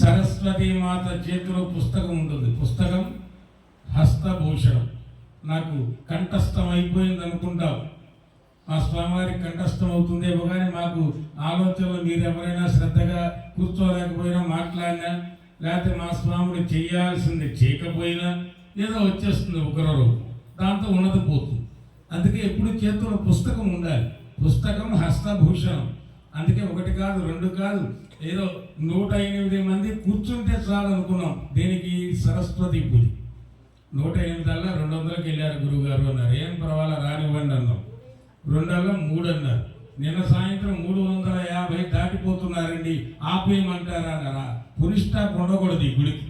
సరస్వతి మాత చేతిలో పుస్తకం ఉంటుంది. పుస్తకం హస్తభూషణం. నాకు కంఠస్థం అయిపోయింది అనుకుంటావు. మా స్వామివారికి కంఠస్థం అవుతుందేమో కానీ మాకు ఆలోచనలు మీరు ఎవరైనా శ్రద్ధగా కూర్చోలేకపోయినా మాట్లాడినా లేకపోతే మా స్వాముడు చేయాల్సింది చేయకపోయినా ఏదో వచ్చేస్తుంది ఒకరో దాంతో ఉన్నది పోతుంది. అందుకే ఎప్పుడు చేతిలో పుస్తకం ఉండాలి. పుస్తకం హస్తభూషణం. అందుకే ఒకటి కాదు రెండు కాదు ఏదో నూట ఎనిమిది మంది కూర్చుంటే చాలు అనుకున్నాం దీనికి సరస్వతి పూజ. నూట ఎనిమిది రెండు వందలకి వెళ్ళారు గురువుగారు అన్నారు. ఏం పర్వాలా రానివ్వండి అన్నాం. రెండల్లా మూడు అన్నారు నిన్న సాయంత్రం మూడు వందల యాభై దాటిపోతున్నారండి. ఆపేయమంటారా అన్నారా? పురిష్టాప్ ఉండకూడదు ఈ గుడికి.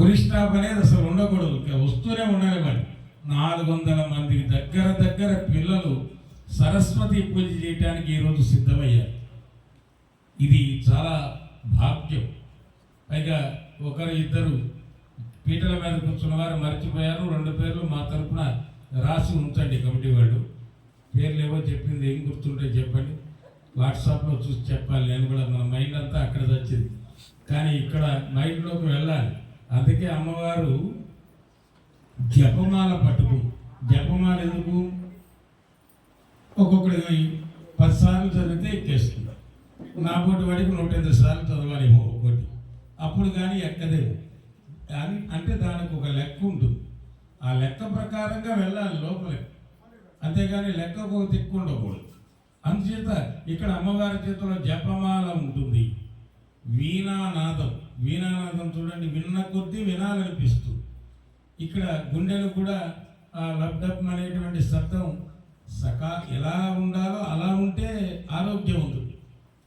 పురిష్టాప్ అనేది అసలు ఉండకూడదు. వస్తూనే ఉండాలి మరి. నాలుగు వందల మంది దగ్గర దగ్గర పిల్లలు సరస్వతి పూజ చేయడానికి ఈరోజు సిద్ధమయ్యారు. ఇది చాలా భాగ్యం. పైగా ఒకరు ఇద్దరు పీటల మీద కూర్చున్న వారు మర్చిపోయారు. రెండు పేర్లు మా తరపున రాసి ఉంచండి కమిటీ వాళ్ళు. పేర్లు ఏవో చెప్పింది ఏం గుర్తుంటే చెప్పండి. వాట్సాప్లో చూసి చెప్పాలి. నేను కూడా మన మైండ్ అంతా అక్కడ వచ్చింది. కానీ ఇక్కడ మైండ్లోకి వెళ్ళాలి. అందుకే అమ్మవారు జపమాల పట్టుకు. జపమాల ఎందుకు? ఒక్కొక్కడి పది సార్లు చదివితే ఎక్కేస్తుంది. నాపోటి వాడికి నూట ఎనిమిది సార్లు చదవాలేమో ఒకటి అప్పుడు కానీ ఎక్కదేమో అంటే దానికి ఒక లెక్క ఉంటుంది. ఆ లెక్క ప్రకారంగా వెళ్ళాలి లోపలికి అంతేగాని లెక్కకు ఒక దిక్కు ఉండకూడదు. అందుచేత ఇక్కడ అమ్మవారి చేతిలో జపమాల ఉంటుంది. వీణానాదం. వీణానాదం చూడండి విన్న కొద్దీ వినాలనిపిస్తుంది ఇక్కడ గుండెలు కూడా ఆ లబ్డబ్ అనేటువంటి శబ్దం సకా ఎలా ఉండాలో అలా ఉంటే ఆరోగ్యం ఉంటుంది.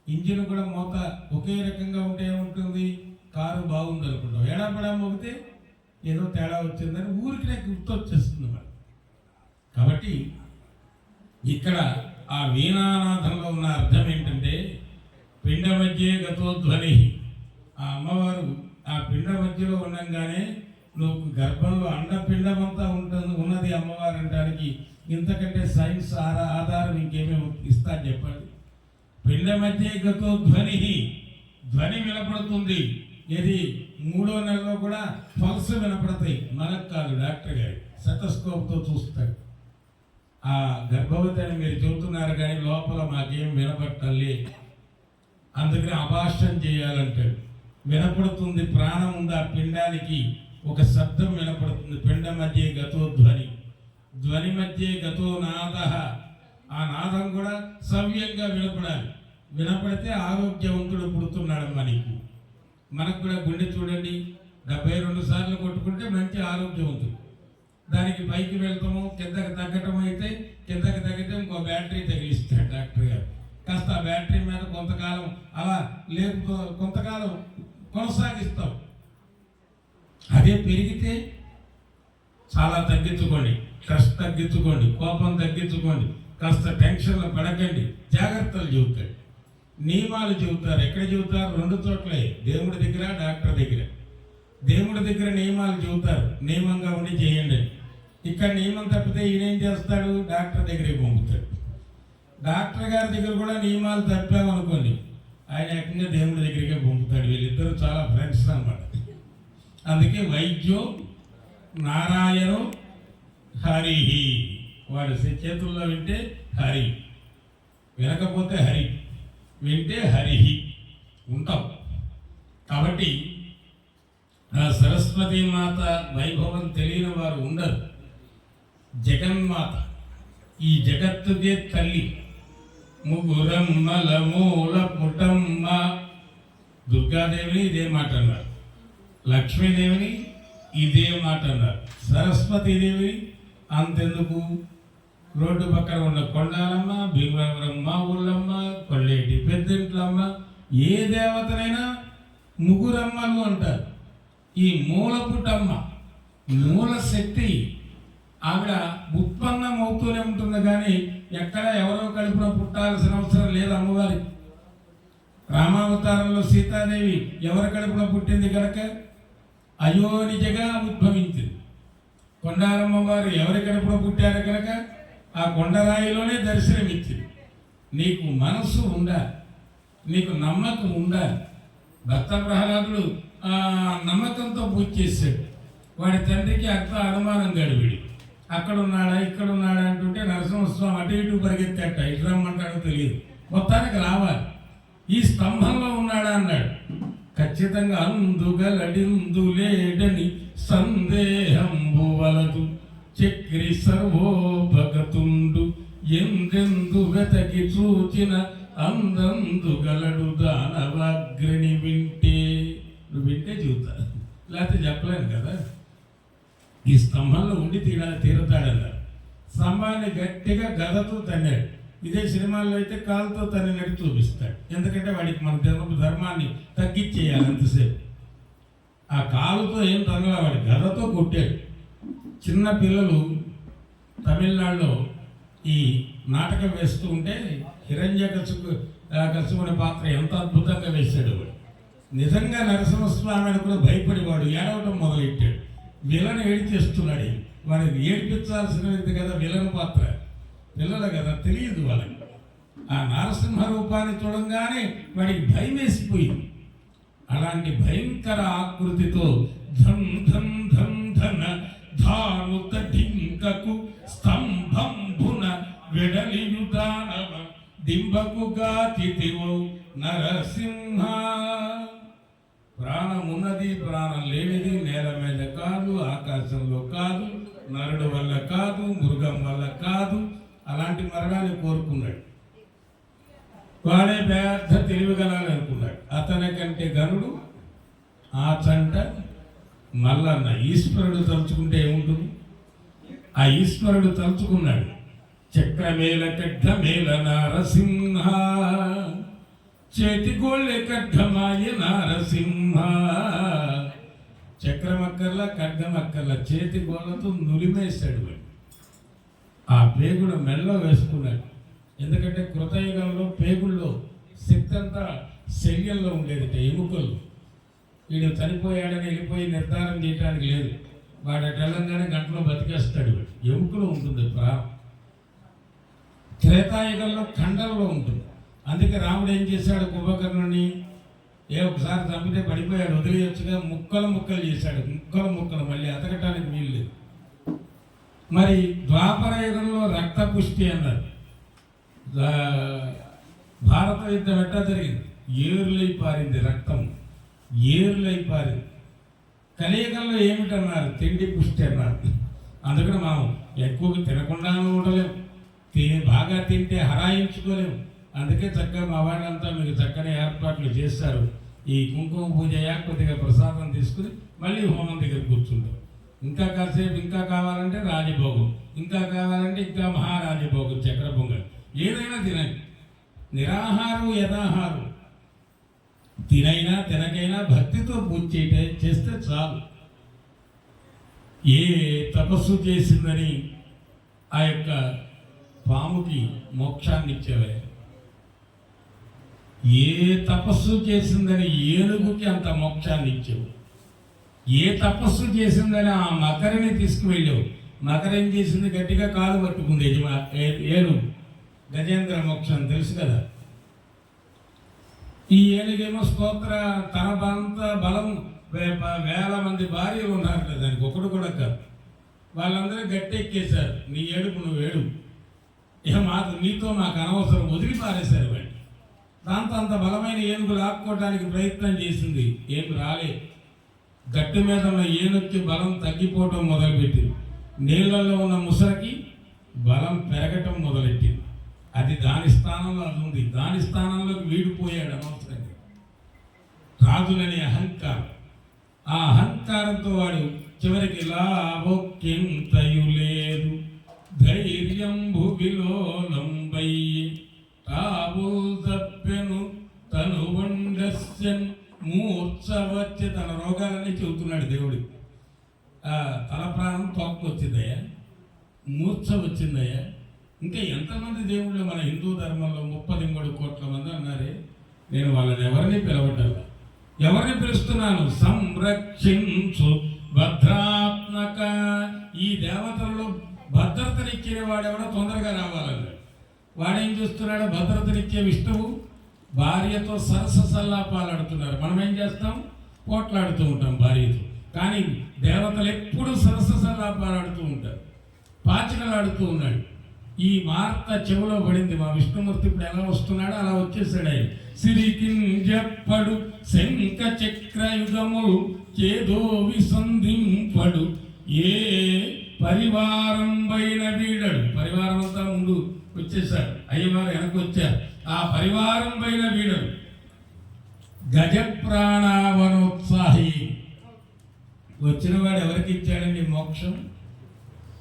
ఇంజిన్ కూడా మూత ఒకే రకంగా ఉంటే ఏముంటుంది? కారు బాగుంది అనుకుంటాం. ఏడాపడా మోగితే ఏదో తేడా వచ్చిందని ఊరికి గుర్తొచ్చేస్తుంది మరి. కాబట్టి ఇక్కడ ఆ వీణానాథంలో ఉన్న అర్థం ఏంటంటే పిండ మధ్యే గతోధ్వని ఆ అమ్మవారు ఆ పిండ మధ్యలో ఉండంగానే నువ్వు గర్భంలో అండపిండమంతా ఉంటుంది ఉన్నది అమ్మవారు అంటానికి ఇంతకంటే సైన్స్ ఆధారం ఇంకేమేమి ఇస్తా చెప్పండి? పిండ మధ్య గతో ధ్వని ధ్వని వినపడుతుంది. ఇది మూడో నెలలో కూడా పల్స్ వినపడతాయి. మనకు కాదు డాక్టర్ గారి. సెటస్కోప్తో చూస్తాడు ఆ గర్భవతి అని మీరు చెబుతున్నారు కానీ లోపల మాకేం వినపట్టాలి అందుకని అభాషం చేయాలంటాడు వినపడుతుంది ప్రాణం ఉంది ఆ పిండానికి. ఒక శబ్దం వినపడుతుంది. పిండ మధ్య గతో ధ్వని. ధ్వని మధ్య గతో నాద. ఆ నాదం కూడా సవ్యంగా వినపడాలి. వినపడితే ఆరోగ్యవంతుడు పుడుతున్నాడు మనకి మనకు కూడా గుండె చూడండి డెబ్బై రెండు సార్లు కొట్టుకుంటే మంచి ఆరోగ్యవంతుడు. దానికి పైకి వెళ్తాము కిందకి తగ్గటం అయితే కిందకి తగ్గితే ఇంకో బ్యాటరీ తగిలిస్తాడు డాక్టర్ గారు. కాస్త ఆ బ్యాటరీ మీద కొంతకాలం అలా లేపు కొంతకాలం కొనసాగిస్తాం. అదే పెరిగితే చాలా తగ్గించుకోండి స్ట్రెస్ తగ్గించుకోండి కోపం తగ్గించుకోండి కాస్త టెన్షన్లు పడకండి జాగ్రత్తలు చెబుతాడు నియమాలు చెబుతారు. ఎక్కడ చెబుతారు? రెండు చోట్లే. దేవుడి దగ్గర డాక్టర్ దగ్గర. దేవుడి దగ్గర నియమాలు చెబుతారు. నియమంగా ఉండి చేయండి ఇక్కడ నియమం తప్పితే ఈయనేం చేస్తాడు? డాక్టర్ దగ్గరికి పంపుతాడు. డాక్టర్ గారి దగ్గర కూడా నియమాలు తప్పామనుకోండి ఆయన ఏకంగా దేవుడి దగ్గరికే పంపుతాడు. వీళ్ళిద్దరు చాలా ఫ్రెండ్స్ అన్నమాట. అందుకే వైద్యం నారాయణం హరిహి. వాడు చేతుల్లో వింటే హరి వినకపోతే హరి. వింటే హరిహి ఉంటాం. కాబట్టి ఆ సరస్వతి మాత వైభవం తెలియని వారు ఉండరు. జగన్మాత ఈ జగత్తుకే తల్లి. ముగురమ్మల మూల పుటమ్మ దుర్గాదేవిని ఇదే మాట అన్నారు. లక్ష్మీదేవిని ఇదే మాట అన్నారు. సరస్వతీదేవిని అంతెందుకు? రోడ్డు పక్కన ఉన్న కొండాలమ్మ భీమవరం మా ఊళ్ళమ్మ కొల్లేటి పెద్దింట్లమ్మ ఏ దేవతనైనా ముగ్గురమ్మలు అంటారు. ఈ మూల పుట్టమ్మ మూల శక్తి ఆవిడ ఉత్పన్నం అవుతూనే ఉంటుంది కానీ ఎక్కడ ఎవరో కడుపున పుట్టాల్సిన అవసరం లేదు అమ్మవారి. రామావతారంలో సీతాదేవి ఎవరి కడుపున పుట్టింది కనుక? అయోనిజగా ఉద్భవించింది. కొండారమ్మ వారు ఎవరి కడుపున పుట్టారు కనుక? ఆ కొండరాయిలోనే దర్శనమిచ్చింది. నీకు మనస్సు ఉండాలి. నీకు నమ్మకం ఉండాలి. భక్త ప్రహ్లాదుడు నమ్మకంతో పూజ చేశాడు. వాడి తండ్రికి అర్థ అనుమానం గడివిడి అక్కడ ఉన్నాడా ఇక్కడ ఉన్నాడా అంటుంటే నరసింహస్వామి అటు ఇటు పరిగెత్తేట ఇటు రమ్మంటాడో తెలియదు. మొత్తానికి రావాలి. ఈ స్తంభంలో ఉన్నాడా అన్నాడు. ఖచ్చితంగా అందుగలడిందులేడని సందేహం సందేహంబు వలదు చక్రి సర్వో ఎందెందు వెతకి చూచిన అందందుగలడు దానవాగ్రిని వింటే. నువ్వు వింటే చూతా లేకపోతే చెప్పలేను కదా. ఈ స్తంభంలో ఉండి తీరా తీరుతాడన్నారు స్తంభాన్ని గట్టిగా గదతో తన్నాడు. ఇదే సినిమాల్లో అయితే కాలుతో తన్నినట్టు చూపిస్తాడు. ఎందుకంటే వాడికి మన ధర్మ ధర్మాన్ని తగ్గించేయాలి అంతసేపు. ఆ కాలుతో ఏం తనలా వాడి గదతో కొట్టాడు. చిన్న పిల్లలు తమిళనాడులో ఈ నాటకం వేస్తూ ఉంటే హిరణ్య కసుకు కసుమని పాత్ర ఎంత అద్భుతంగా వేశాడు వాడు. నిజంగా నరసింహస్వామిని కూడా భయపడేవాడు ఏడవటం మొదలెట్టాడు. విలన్ ఏడిచేస్తున్నాడు వాడిని ఏడిపించాల్సినది కదా విలన్ పాత్ర. పిల్లలు కదా తెలియదు వాళ్ళకి. ఆ నరసింహ రూపాన్ని చూడంగానే వాడికి భయం వేసిపోయింది. అలాంటి భయంకర ఆకృతితో ధం ధం ధం ధన ధాను స్తంభం స్తంభంభున వెడలియు దానవ డింబకు గాతితివో నరసింహ. ప్రాణమున్నది ప్రాణం లేనిది నేల మీద కాదు ఆకాశంలో కాదు నరుడు వల్ల కాదు మృగం వల్ల కాదు అలాంటి మరణాన్ని కోరుకున్నాడు. వాడే వ్యర్థ తెలివిగలని అనుకున్నాడు. అతని కంటే గనుడు ఆ చంట మల్లన్న ఈశ్వరుడు తలుచుకుంటే ఏముంటుంది? ఆ ఈశ్వరుడు తలుచుకున్నాడు. చక్రమేల కడ్డమేల నారసింహ చేతి గోళ్ళె కడ్డమాయ నారసింహ చక్రమక్కర్ల కడ్డమక్కర్ల చేతి గోళ్ళతో నులిమేశాడు ఆ పేగుడు మెల్ల వేసుకున్నాడు. ఎందుకంటే కృతయుగంలో పేగుల్లో శక్తి అంతా శల్యంలో ఉండేది ఎముకలు. వీడు చనిపోయాడని వెళ్ళిపోయి నిర్ధారణ చేయడానికి లేదు. వాడు తెలంగాణ గంటలో బతికేస్తాడు వాడు. ఎముకలో ఉంటుంది ప్రాణం. త్రేతాయుగంలో ఖండంలో ఉంటుంది. అందుకే రాముడు ఏం చేశాడు? కుంభకర్ణుని ఏ ఒకసారి చంపితే పడిపోయాడు వదిలేయొచ్చుగా ముక్కలు ముక్కలు చేశాడు. ముక్కలు ముక్కలు మళ్ళీ అతకటానికి వీలు లేదు. మరి ద్వాపర యుగంలో రక్త పుష్టి అన్నారు భారత యుద్ధం ఎట్టా జరిగింది? ఏరులై పారింది రక్తం. ఏరులై పారింది. కలియుగంలో ఏమిటన్నారు? తిండి పుష్టి అన్నారు. అందుకని మనం ఎక్కువగా తినకుండా ఉండలేము. తిని బాగా తింటే హరాయించుకోలేము. అందుకే చక్కగా మా వాళ్ళంతా మీకు చక్కని ఏర్పాట్లు చేస్తారు ఈ కుంకుమ పూజ అయ్యాక కొద్దిగా ప్రసాదం తీసుకుని మళ్ళీ హోమం దగ్గర కూర్చుంటాం. ఇంకా కాసేపు ఇంకా కావాలంటే రాజభోగం ఇంకా కావాలంటే ఇంకా మహారాజభోగం చక్ర పొంగల్ ఏదైనా తినండి. నిరాహారం యథాహారం తినైనా తినకైనా భక్తితో పూజ చేయటే చేస్తే చాలు. ఏ తపస్సు చేసిందని ఆ యొక్క పాముకి మోక్షాన్ని ఇచ్చేవే ఏ తపస్సు చేసిందని ఏనుగుకి అంత మోక్షాన్ని ఇచ్చావు ఏ తపస్సు చేసిందని ఆ మకరిని తీసుకువెళ్ళావు. మకర ఏం చేసింది? గట్టిగా కాలు పట్టుకుంది యజమా ఏనుగు. గజేంద్ర మోక్షం తెలుసు కదా. ఈ ఏనుగేమో స్తోత్ర తన బంత బలం వేల మంది భార్యలు ఉన్నారు కదా దానికి ఒకడు కూడా కాదు. వాళ్ళందరూ గట్టెక్కేశారు. నీ ఏడుపు నువ్వు ఏడు. ఇక మాకు నీతో మాకు అనవసరం. వదిలి పారేశారు వాడిని దాంతో అంత బలమైన ఏనుగు లాక్కోవడానికి ప్రయత్నం చేసింది. ఏం రాలే. గట్టి మీద ఉన్న ఏనుక్కి బలం తగ్గిపోవటం మొదలుపెట్టింది. నీళ్ళల్లో ఉన్న ముసరికి బలం పెరగటం మొదలెట్టింది. అది దాని స్థానంలో అది ఉంది. దాని స్థానంలోకి వీడిపోయాడు అనవసరంగా. రాజులని అహంకారం. ఆ అహంకారంతో వాడు చివరికి లాభొక్కింతయు లేదు ధైర్యంబు భువిలోలంబై తాబుల్ తప్పెను తను వండస్యన్ మూర్ఛ వచ్చి తన రోగాలన్నీ చెబుతున్నాడు దేవుడు. తల ప్రాణం తొక్కు వచ్చిందయ్యా మూర్ఛ వచ్చిందయ్యా ఇంకా ఎంతమంది దేవుళ్ళు మన హిందూ ధర్మంలో ముప్పది మూడు కోట్ల మంది అన్నారే నేను వాళ్ళని ఎవరిని పిలవటల్లా ఎవరిని పిలుస్తున్నాను? సంరక్షించు భద్రాత్మక ఈ దేవతల్లో భద్రతనిచ్చిన వాడెవడో తొందరగా రావాలన్నాడు వాడేం చూస్తున్నాడు? భద్రతనిచ్చే విష్ణువు భార్యతో సరస సల్లాపాలాడుతున్నారు మనం ఏం చేస్తాం? పోట్లాడుతూ ఉంటాం భార్యతో. కానీ దేవతలు ఎప్పుడూ సరస సల్లాపాలాడుతూ ఉంటారు. పాచికలాడుతూ ఉన్నాడు. ఈ వార్త చెవిలో పడింది. మా విష్ణుమూర్తి ఇప్పుడు ఎలా వస్తున్నాడో అలా వచ్చేసాడు ఆయన. సిరికింజప్పడు శంఖ చక్రయుగములు చేదో విసంధింపడు ఏ పరివారం పైన వీడాడు. పరివారం అంతా ముందు వచ్చేసాడు అయ్యవారు వెనక్కి వచ్చారు. ఆ పరివారం పైన వీడాడు. గజ ప్రాణావనోత్సాహి వచ్చిన వాడు ఎవరికి ఇచ్చాడండి మోక్షం?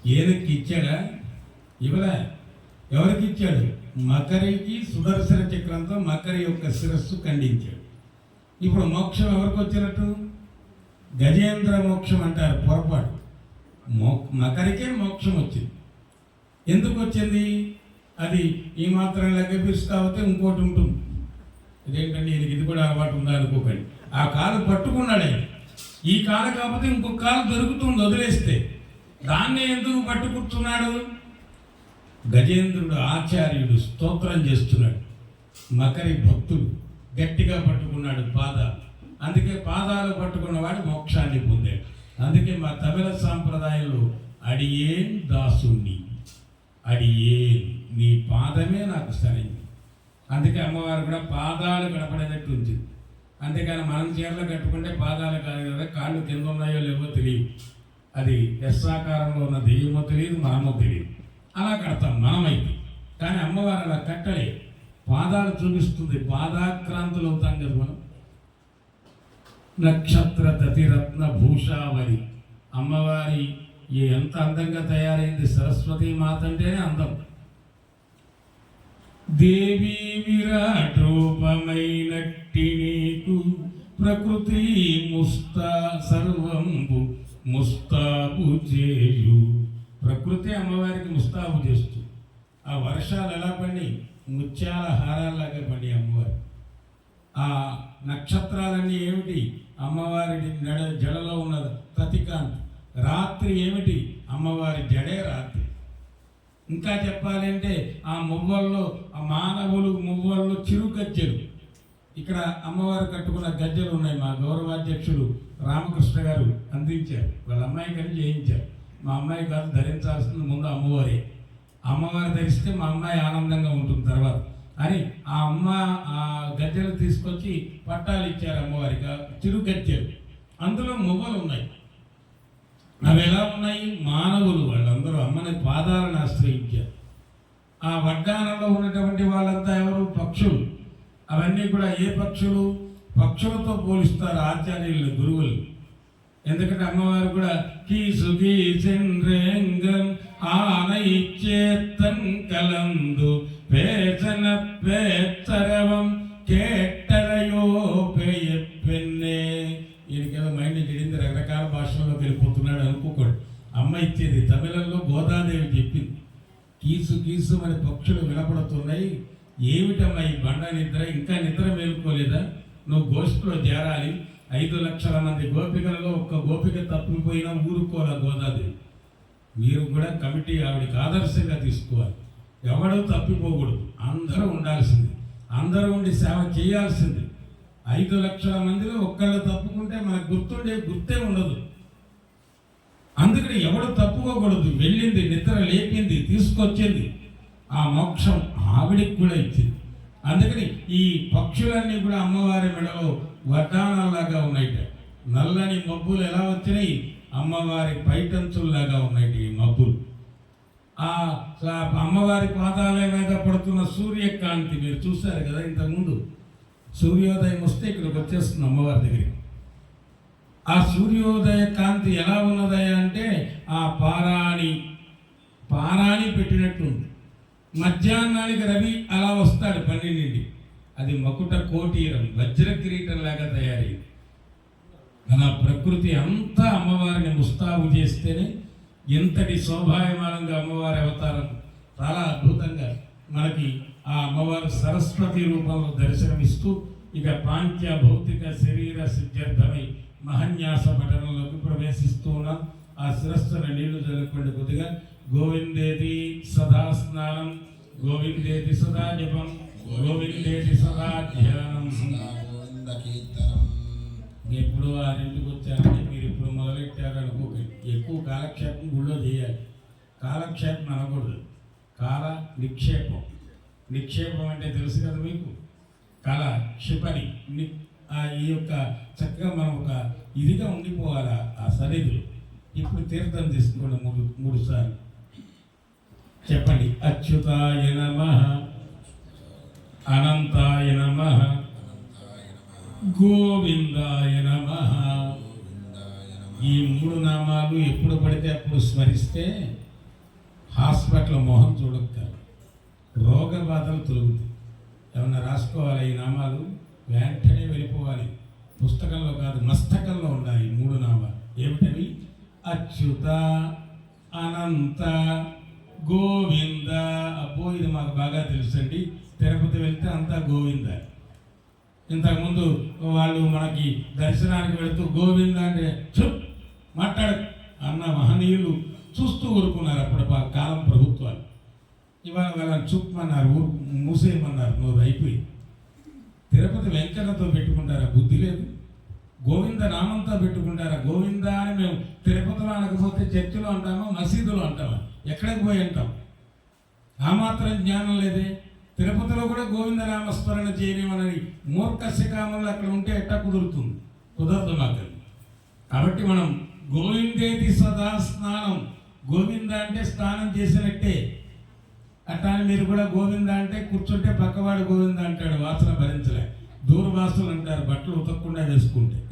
ఏదకి ఇచ్చాడా? ఇవ్వలే. ఎవరికి ఇచ్చాడు? మకరికి సుదర్శన చక్రంతో మకరి యొక్క శిరస్సు ఖండించాడు. ఇప్పుడు మోక్షం ఎవరికి వచ్చినట్టు? గజేంద్ర మోక్షం అంటారు పొరపాటు. మో మకరికే మోక్షం వచ్చింది. ఎందుకు వచ్చింది? అది ఈ మాత్రం లెక్కపిస్తూ అవుతే ఇంకోటి ఉంటుంది. ఇదేంటండి? ఈయనకి ఇది కూడా అలవాటు ఉందా అనుకోకండి. ఆ కాలు పట్టుకున్నాడే ఈ కాలు కాకపోతే ఇంకొక కాలు దొరుకుతుంది వదిలేస్తే. దాన్ని ఎందుకు పట్టుకుంటున్నాడు గజేంద్రుడు ఆచార్యుడు స్తోత్రం చేస్తున్నాడు. మకరి భక్తుడు గట్టిగా పట్టుకున్నాడు పాదాలు. అందుకే పాదాలు పట్టుకున్నవాడు మోక్షాన్ని పొందాడు. అందుకే మా తమిళ సాంప్రదాయంలో అడియేన్ దాసుని అడియేన్ నీ పాదమే నాకు సరైంది. అందుకే అమ్మవారు కూడా పాదాలు గడపడేటట్టు ఉంచింది అంతేకాని మనం చీరలు కట్టుకుంటే పాదాలు కాదు కదా కాళ్ళు కింద ఉన్నాయో లేవో తెలియదు. అది ఎస్సాకారంలో ఉన్న దెయ్యమో తెలియదు మనమో తెలియదు. అలా కడతాం మనమైతే. కానీ అమ్మవారు అలా కట్టలే. పాదాలు చూపిస్తుంది పాదాక్రాంతులు అవుతాం కదా మనం. నక్షత్ర దతిరత్న భూషావళి అమ్మవారి ఎంత అందంగా తయారైంది సరస్వతి మాత అంటేనే అందం. దేవి విరాట్ రూపమైనట్టి నీకు ప్రకృతి ముస్తా సర్వంబు ముస్తాబు చేయు ప్రకృతి అమ్మవారికి ముస్తాబు చేస్తూ. ఆ వర్షాలు ఎలా పడి ముత్యాల హారాల్లాగా పడి అమ్మవారు. ఆ నక్షత్రాలన్నీ ఏమిటి? అమ్మవారి నడ జడలో ఉన్న ప్రతికాంత్. రాత్రి ఏమిటి? అమ్మవారి జడే రాత్రి. ఇంకా చెప్పాలంటే ఆ మువ్వల్లో ఆ మానవులు మువ్వల్లో చిరు గజ్జెలు ఇక్కడ అమ్మవారు కట్టుకున్న గజ్జెలు ఉన్నాయి మా గౌరవాధ్యక్షులు రామకృష్ణ గారు అందించారు. వాళ్ళ అమ్మాయి కానీ చేయించారు మా అమ్మాయి కాదు ధరించాల్సింది ముందు అమ్మవారే. అమ్మవారు ధరిస్తే మా అమ్మాయి ఆనందంగా ఉంటుంది తర్వాత. అని ఆ అమ్మ ఆ గజ్జెలు తీసుకొచ్చి పట్టాలు ఇచ్చారు అమ్మవారికి చిరు అందులో మువ్వలు ఉన్నాయి. అవి ఎలా ఉన్నాయి? మానవులు వాళ్ళందరూ అమ్మని పాదాలను ఆశ్రయించారు. ఆ వడ్డానంలో ఉన్నటువంటి వాళ్ళంతా ఎవరు? పక్షులు. అవన్నీ కూడా ఏ పక్షులు? పక్షులతో పోలిస్తారు ఆచార్యులు గురువులు. ఎందుకంటే అమ్మవారు కూడా కీసు కీసెండ్రేంగం ఆన ఇచ్చేత్తన్ కలందు పేచన పేచ్చరవం కేట్టలయో పెన్నే. ఈయనకేదో మైండ్ చెడింది రకరకాల భాషల్లోకి వెళ్ళిపోతున్నాడు అనుకోకూడదు అమ్మ ఇచ్చేది తమిళంలో గోదాదేవి చెప్పింది. కీసు కీసు అని పక్షులు వినపడుతున్నాయి. ఏమిటమ్మా ఈ బండ నిద్ర? ఇంకా నిద్ర మేలుకోలేదా? నువ్వు గోష్ఠిలో చేరాలి ఐదు లక్షల మంది గోపికలలో ఒక్క గోపిక తప్పిపోయినా ఊరుకోరా గోదాదేవి. మీరు కూడా కమిటీ ఆవిడకి ఆదర్శంగా తీసుకోవాలి. ఎవడూ తప్పిపోకూడదు. అందరూ ఉండాల్సింది. అందరూ ఉండి సేవ చేయాల్సింది. ఐదు లక్షల మందిలో ఒక్కళ్ళు తప్పుకుంటే మనకు గుర్తుండే గుర్తే ఉండదు. అందుకని ఎవడు తప్పుకోకూడదు. వెళ్ళింది నిద్ర లేపింది తీసుకొచ్చింది. ఆ మోక్షం ఆవిడికి కూడా ఇచ్చింది. అందుకని ఈ పక్షులన్నీ కూడా అమ్మవారి మెడలో వడ్డానాల్లాగా ఉన్నాయిట. నల్లని మబ్బులు ఎలా వచ్చినాయి? అమ్మవారి పైటంచుల్లాగా ఉన్నాయి ఈ మబ్బులు. ఆ అమ్మవారి పాదాల మీద పడుతున్న సూర్యకాంతి మీరు చూశారు కదా ఇంతకుముందు? సూర్యోదయం వస్తే ఇక్కడికి వచ్చేస్తుంది అమ్మవారి దగ్గరికి. ఆ సూర్యోదయ కాంతి ఎలా ఉన్నదయ అంటే ఆ పారాణి పారాణి పెట్టినట్టుంది. మధ్యాహ్నానికి రవి అలా వస్తాడు పన్నెండింటి అది మకుట కోటీరం వజ్ర కిరీటం లాగా తయారైంది అలా ప్రకృతి అంతా అమ్మవారిని ముస్తాబు చేస్తేనే ఎంతటి శోభాయమానంగా అమ్మవారి అవతారం చాలా అద్భుతంగా మనకి ఆ అమ్మవారు సరస్వతి రూపంలో దర్శనమిస్తూ ఇక పాంత్య భౌతిక శరీర సిద్ధార్థమై మహన్యాస పఠనంలోకి ప్రవేశిస్తూ ఉన్నాం. ఆ శిరస్సున నీళ్ళు జరుగుకుండా కొద్దిగా గోవిందేది సదా స్నానం గోవిందేది సదా జపం గోవిందేది సదా ధ్యానం. ఎప్పుడు ఆరింటికి వచ్చారంటే మీరు ఇప్పుడు మొదలెట్టారు అనుకో ఎక్కువ కాలక్షేపం గుళ్ళో చేయాలి. కాలక్షేపం అనకూడదు. కాల నిక్షేపం. నిక్షేపం అంటే తెలుసు కదా మీకు? కళ క్షిపణి. ఆ ఈ యొక్క చక్కగా మనం ఒక ఇదిగా ఉండిపోవాలి ఆ- ఆ సన్నిధిలో. ఇప్పుడు తీర్థం తీసుకోండి మూడు మూడు సార్లు. చెప్పండి. అచ్యుతాయ నమ అనంతాయ నమ గోవిందాయ నమ. ఈ మూడు నామాలు ఎప్పుడు పడితే అప్పుడు స్మరిస్తే హాస్పిటల్ మొహం చూడొక్కాలి రోగ బాధలు తొలుగుతాయి. ఏమన్నా రాసుకోవాలి ఈ నామాలు? వెంటనే వెళ్ళిపోవాలి. పుస్తకంలో కాదు మస్తకంలో ఉండాలి ఈ మూడు నామాలు. ఏమిటవి? అచ్యుత అనంత గోవింద. అబ్బో ఇది మాకు బాగా తెలుసండి. తిరుపతి వెళ్తే అంతా గోవింద ఇంతకుముందు వాళ్ళు మనకి దర్శనానికి వెళుతూ గోవింద అంటే చుప్ మాట్లాడ అన్న మహనీయులు చూస్తూ ఊరుకున్నారు అప్పుడు కాలం ప్రభుత్వాలు. ఇవాళ వాళ్ళని చుప్మన్నారు ఊరు మూసేయమన్నారు నోరు అయిపోయి. తిరుపతి వెంకన్నతో పెట్టుకుంటారా? బుద్ధి లేదు. గోవింద నామంతో పెట్టుకుంటారా? గోవింద అని మేము తిరుపతిలో అనకపోతే చర్చిలో అంటామా? మసీదులో అంటామా? ఎక్కడికి పోయి అంటాం? ఆ మాత్రం జ్ఞానం లేదే. తిరుపతిలో కూడా గోవిందనామస్మరణ చేయనివనని మూర్ఖ శిఖామంలో అక్కడ ఉంటే ఎట్టా కుదురుతుంది? కుదరదు మాకు. కాబట్టి మనం గోవిందేతి సదా స్నానం. గోవింద అంటే స్నానం చేసినట్టే. అట్లా అని మీరు కూడా గోవింద అంటే కూర్చుంటే పక్కవాడు గోవింద అంటాడు వాసన భరించలే. దూర్వాసులు అంటారు బట్టలు ఉతకకుండా వేసుకుంటే.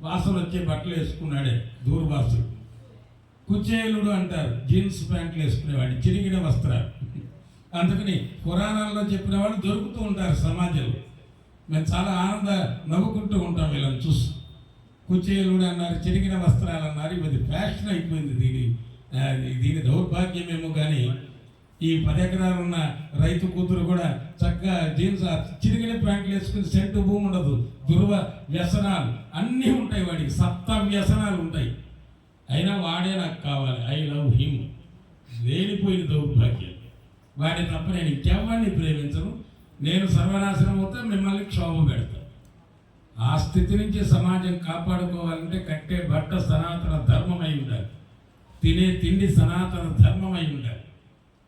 వాసన వచ్చే బట్టలు వేసుకున్నాడే దూర్వాసులు కుచేలుడు అంటారు జీన్స్ ప్యాంట్లు వేసుకునేవాడు చిరిగిన వస్త్రాలు. అందుకని పురాణాల్లో చెప్పిన వాళ్ళు దొరుకుతూ ఉంటారు సమాజంలో. మేము చాలా ఆనంద నవ్వుకుంటూ ఉంటాం వీళ్ళని చూసి. కుచేలుడు అన్నారు చిరిగిన వస్త్రాలు అన్నారు ఇది ఫ్యాషన్ అయిపోయింది దీని దీని దౌర్భాగ్యమేమో కానీ ఈ పది ఎకరాలు ఉన్న రైతు కూతురు కూడా చక్కగా జీన్స్ చిరిగిన ప్యాంట్లు వేసుకుని సెంటు భూమి ఉండదు దుర్వ వ్యసనాలు అన్నీ ఉంటాయి వాడికి సప్త వ్యసనాలు ఉంటాయి. అయినా వాడే నాకు కావాలి ఐ లవ్ హిమ్ లేనిపోయిన దౌర్భాగ్యం. వాడి తప్ప నేను ఇంకెవరిని ప్రేమించను. నేను సర్వనాశనం అవుతా మిమ్మల్ని క్షోభ పెడతాను ఆ స్థితి నుంచి సమాజం కాపాడుకోవాలంటే కట్టే బట్ట సనాతన ధర్మమై ఉండాలి. తినే తిండి సనాతన ధర్మమై ఉండాలి.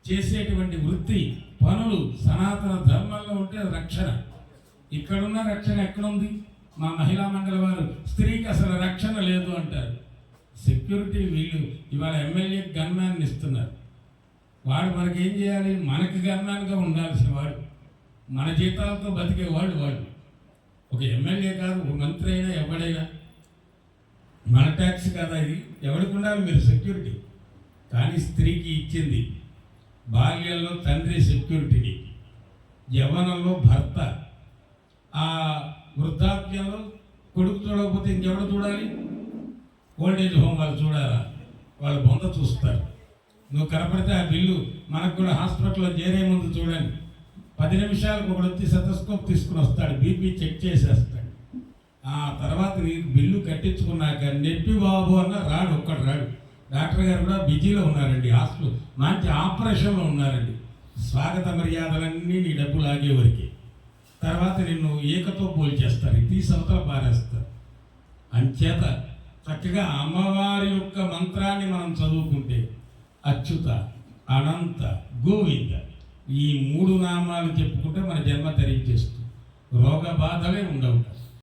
చేసేటువంటి వృత్తి పనులు సనాతన ధర్మంలో ఉంటే రక్షణ. ఇక్కడున్న రక్షణ ఎక్కడుంది? మా మహిళా మండలి వారు స్త్రీకి అసలు రక్షణ లేదు అంటారు. సెక్యూరిటీ వీళ్ళు ఇవాళ ఎమ్మెల్యే గన్మ్యాన్ ఇస్తున్నారు వాడు మనకి ఏం చేయాలి? మనకి గన్మ్యాన్గా ఉండాల్సిన వాడు. మన జీతాలతో బతికేవాడు వాడు. ఒక ఎమ్మెల్యే కాదు ఒక మంత్రి అయినా ఎవడైనా. మన ట్యాక్స్ కదా ఇది. ఎవరికి ఉండాలి? మీరు సెక్యూరిటీ కానీ స్త్రీకి ఇచ్చింది. బాల్యంలో తండ్రి సెక్యూరిటీని యవనంలో భర్త. ఆ వృద్ధాప్యంలో కొడుకు చూడకపోతే ఇంకెవడు చూడాలి? ఓల్డేజ్ హోమ్ వాళ్ళు చూడాలా? వాళ్ళు బొంద చూస్తారు. నువ్వు కనపడితే ఆ బిల్లు మనకు కూడా హాస్పిటల్లో చేరే ముందు చూడండి. పది నిమిషాలకు ఒకడు వచ్చి సెటస్కోప్ తీసుకుని వస్తాడు బీపీ చెక్ చేసేస్తాడు. ఆ తర్వాత నీకు బిల్లు కట్టించుకున్నాక నెప్పి బాబు అన్న రాడు ఒక్కడు రాడు. డాక్టర్ గారు కూడా బిజీలో ఉన్నారండి హాస్పిటల్ మంచి ఆపరేషన్లో ఉన్నారండి. స్వాగత మర్యాదలన్నీ నీ డబ్బులు లాగేవరికి తర్వాత నిన్ను ఏకతో పోల్చేస్తారు తీసి అవతల పారేస్తారు. అంచేత చక్కగా అమ్మవారి యొక్క మంత్రాన్ని మనం చదువుకుంటే అచ్యుత అనంత గోవింద ఈ మూడు నామాలు చెప్పుకుంటే మన జన్మ తరించేస్తుంది. రోగ బాధలే ఉండవు.